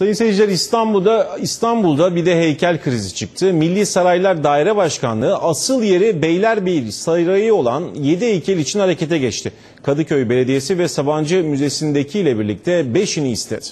Sayın seyirciler İstanbul'da İstanbul'da bir de heykel krizi çıktı. Milli Saraylar Daire Başkanlığı asıl yeri Beylerbeyi Sarayı olan 7 heykel için harekete geçti. Kadıköy Belediyesi ve Sabancı Müzesi'ndekiyle birlikte 5'ini istedi.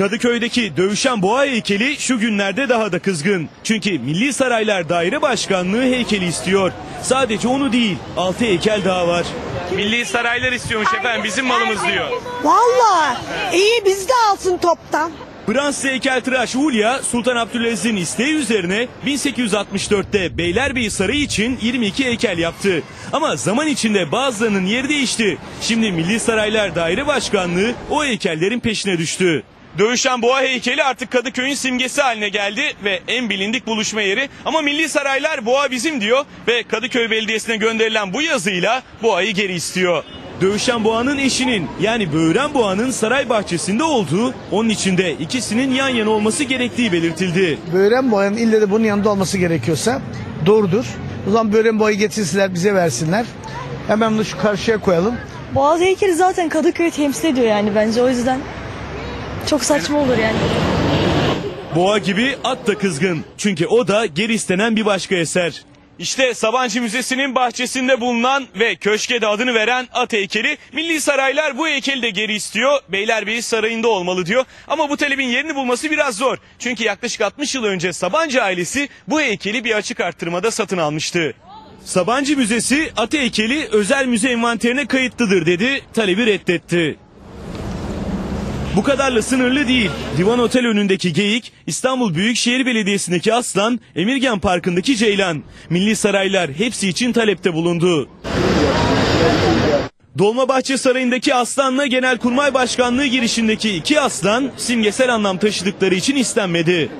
Kadıköy'deki dövüşen boğa heykeli şu günlerde daha da kızgın. Çünkü Milli Saraylar Daire Başkanlığı heykeli istiyor. Sadece onu değil, 6 heykel daha var. Milli Saraylar istiyormuş efendim bizim malımız diyor. Vallahi iyi biz de alsın toptan. Fransız heykeltıraş Hulya, Sultan Abdülaziz'in isteği üzerine 1864'te Beylerbeyi Sarayı için 22 heykel yaptı. Ama zaman içinde bazılarının yeri değişti. Şimdi Milli Saraylar Daire Başkanlığı o heykellerin peşine düştü. Dövüşen boğa heykeli artık Kadıköy'ün simgesi haline geldi ve en bilindik buluşma yeri. Ama Milli Saraylar boğa bizim diyor ve Kadıköy Belediyesi'ne gönderilen bu yazıyla boğayı geri istiyor. Dövüşen boğanın eşinin yani böğüren boğanın saray bahçesinde olduğu, onun içinde ikisinin yan yana olması gerektiği belirtildi. Böğren boyanın ille de bunun yanında olması gerekiyorsa doğrudur. O zaman böğren boyayı getirsinler bize versinler. Hemen bunu şu karşıya koyalım. Boğaz heykeli zaten Kadıköy'ü temsil ediyor yani bence o yüzden çok saçma olur yani. Boğa gibi at da kızgın. Çünkü o da geri istenen bir başka eser. İşte Sabancı Müzesi'nin bahçesinde bulunan ve köşke de adını veren at heykeli. Milli Saraylar bu heykeli de geri istiyor. Beylerbeyi Sarayı'nda olmalı diyor. Ama bu talebin yerini bulması biraz zor. Çünkü yaklaşık 60 yıl önce Sabancı ailesi bu heykeli bir açık arttırmada satın almıştı. Sabancı Müzesi at heykeli özel müze envanterine kayıtlıdır dedi, talebi reddetti. Bu kadarla sınırlı değil. Divan Otel önündeki geyik, İstanbul Büyükşehir Belediyesi'ndeki aslan, Emirgan Parkı'ndaki ceylan. Milli saraylar hepsi için talepte bulundu. Dolmabahçe Sarayı'ndaki aslanla Genelkurmay Başkanlığı girişindeki iki aslan simgesel anlam taşıdıkları için istenmedi.